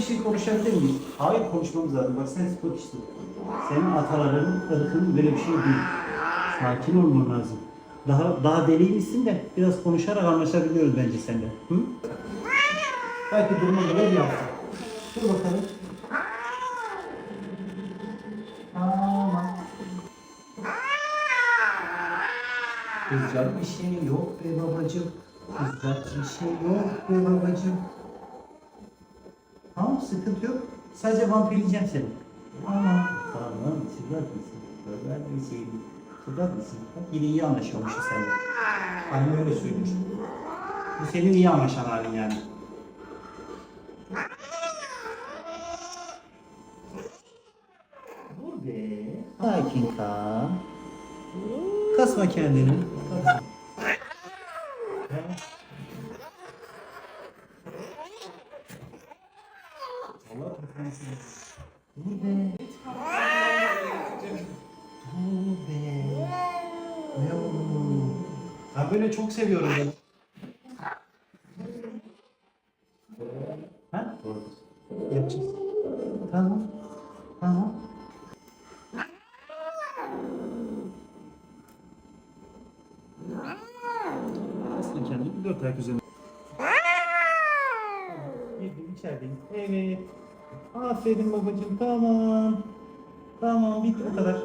bir şey konuşabilir miyiz? Hayır konuşmamız lazım. Bak sen spot işte. Senin ataların, ırkın böyle bir şey değil. Sakin olman lazım. Daha daha deliymişsin de biraz konuşarak anlaşabiliyoruz bence seninle. Hı? Belki duruma göre yapsın. Dur bakalım. Kızacak bir şey yok be babacığım. Kızacak bir şey yok be babacığım. Tamam sıkıntı yok. Sadece vampirleyeceğim seni. Tamam. Tamam. Sıcak mısın? Sıcak mısın? Sıcak mısın? Bak yine iyi anlaşıyormuşuz seninle. Annem öyle söylüyor. Bu senin iyi anlaşan halin yani. Dur be. Sakin kal. Kasma kendini. Allah. Dur be. Dur be. Ne oldu? Ben böyle çok seviyorum ben. Ha? Yapacağız. Tamam. Tamam. Aslında kendimi dört ayak üzerine. Girdim içerideyim. Evet. Aferin babacığım tamam. Tamam bitti o kadar.